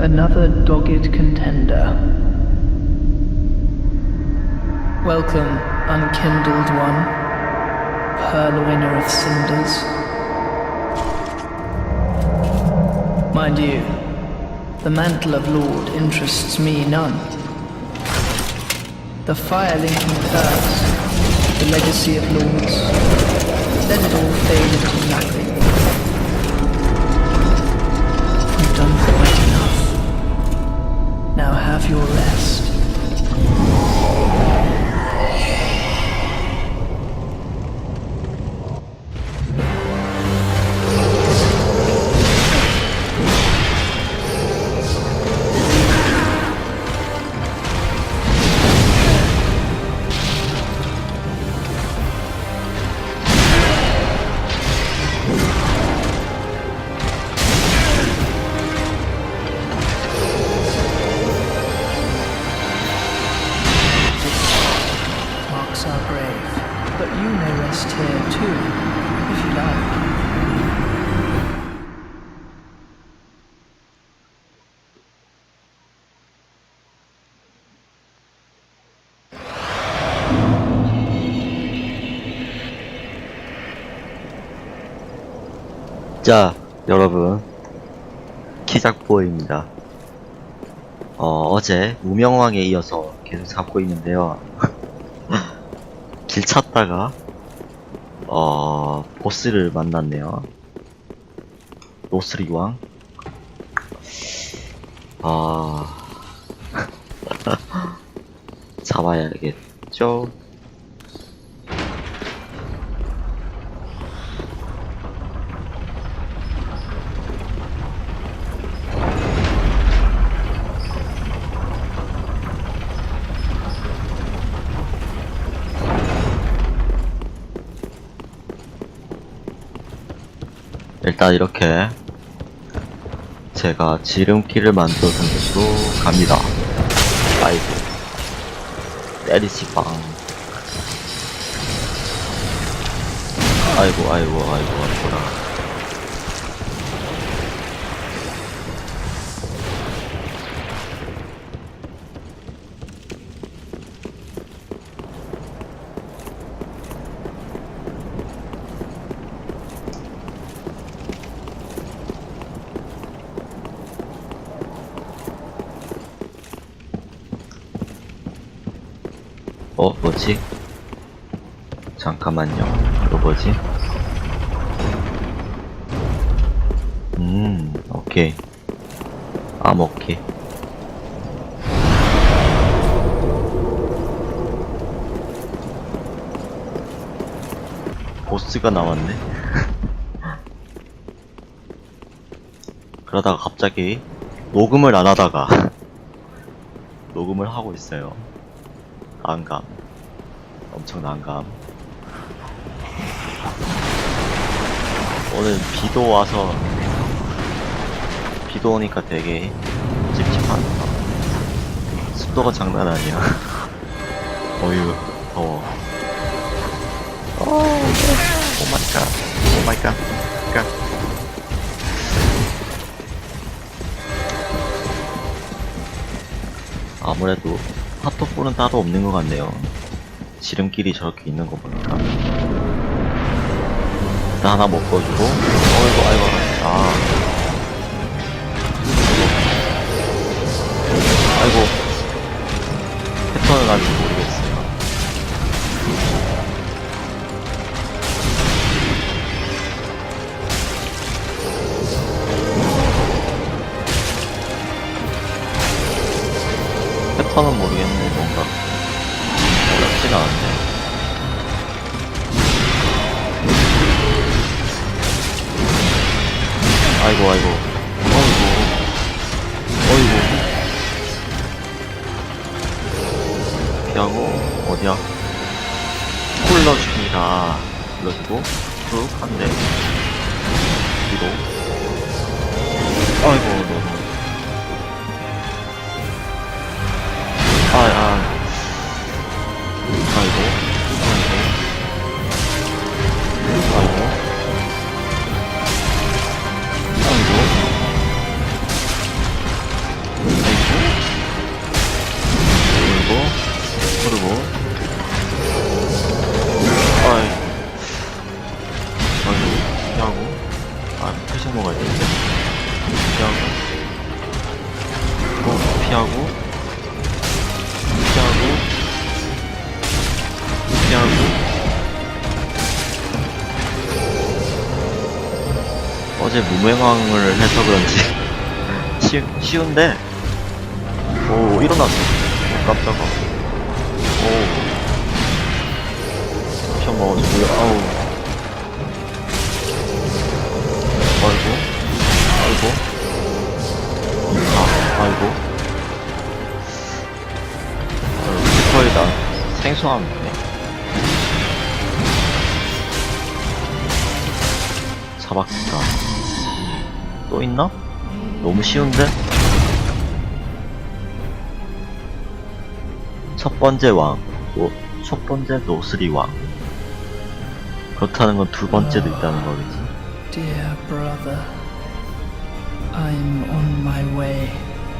another dogged contender. Welcome, unkindled one, purloiner of cinders. Mind you, the mantle of Lord interests me none. The fire-linking curse, the legacy of lords, let it all fade into nothing. You've done. Now have your rest. 자, 여러분. 키작보입니다. 어, 어제 무명왕에 이어서 계속 잡고 있는데요. 길 찾다가, 어, 보스를 만났네요. 노스리왕. 아, 잡아야겠죠? 일단 이렇게 제가 지름길을 만들어 둔 곳으로 갑니다. 아이고 때리지 빵. 아이고 아이고 아이고 아이고라. 어 뭐지? 잠깐만요. 이거 뭐지? 음 오케이. 암 오케이. 보스가 나왔네. 그러다가 갑자기 녹음을 안 하다가 녹음을 하고 있어요. 난감. 엄청 난감. 오늘 비도 와서 비도 오니까 되게 찝찝하다. 습도가 장난 아니야. 어휴, 더워. 오, 오 마이 갓. 오 마이 갓. 갓. 아무래도 핫도그는 따로 없는 것 같네요. 지름길이 저렇게 있는 거 보니까. 일단 하나 먹어주고, 어이구, 아이고, 아. 아이고. 패턴을 모 패턴은 모르겠는데, 뭔가. 어렵진 않은데. 아이고, 아이고. 어이구. 어이구. 피하고, 어디야? 굴러줍니다. 굴러주고, 쭉, 한 대. 뒤로. 아이고, 어제 무맹왕을 해서 그런지 쉬, 쉬운데. 오 일어났어. 오, 깜짝아. 오. 편 먹어주고요 아우. 아이고. 아이고. 아 아이고. 거의 다. 생소함이네. 사박스타 또 있나? 너무 쉬운데? 첫 번째 왕, 노, 첫 번째 노스리 왕. 그렇다는 건 두 번째도 있다는 거겠지. Dear brother, I'm on my way.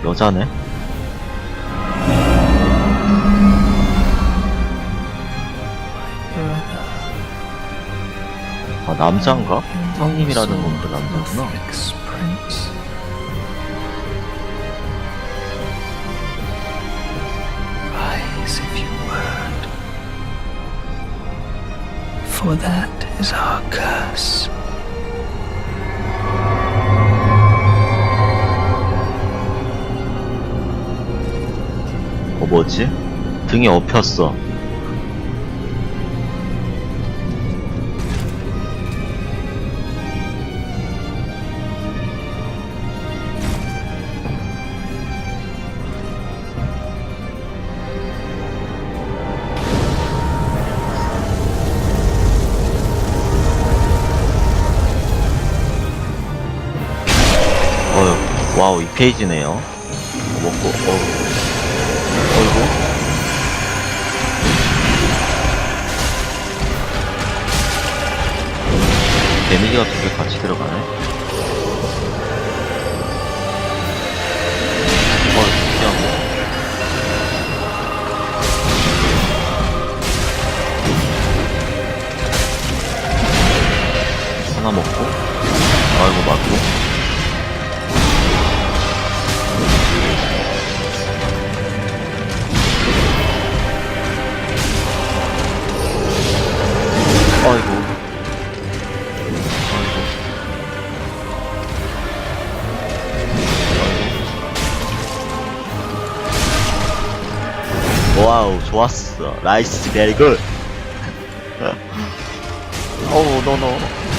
여자네? 아, the 형님이라는 of 남자구나. Prince. Rise if you would. For that is our curse. 어, 뭐지? 등이 엎였어. 어휴, 와우, 이 페이지네요. 어, 먹고, 어휴. 어이구. 데미지가 두 개 같이 들어가네. 좋았어. 나이스, 베리 굿. 어우, 노노.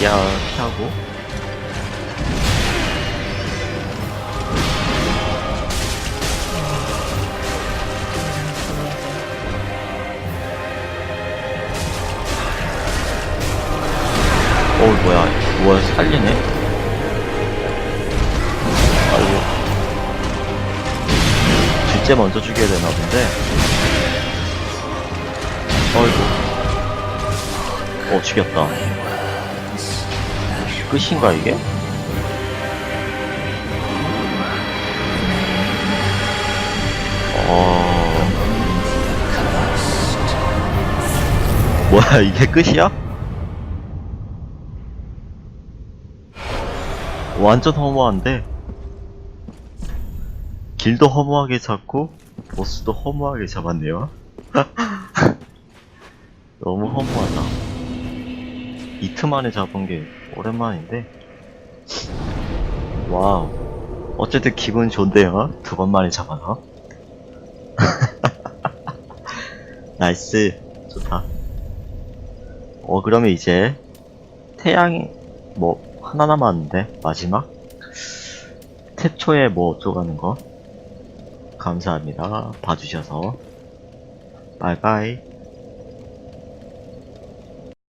야, 피하고. 어우, 뭐야. 뭐야, 살리네? 아이고. 둘째 먼저 죽여야 되나 본데. 어이구. 어, 죽였다. 끝인가, 이게? 어. 뭐야, 이게 끝이야? 완전 허무한데? 길도 허무하게 잡고, 보스도 허무하게 잡았네요. 너무 허무하다. 이틀 만에 잡은 게 오랜만인데. 와우. 어쨌든 기분 좋은데요? 두 번 만에 잡아서. 나이스. 좋다. 어, 그러면 이제, 태양이, 뭐, 하나 남았는데, 마지막? 태초에 뭐 어쩌가는 거? 감사합니다. 봐주셔서. 바이바이.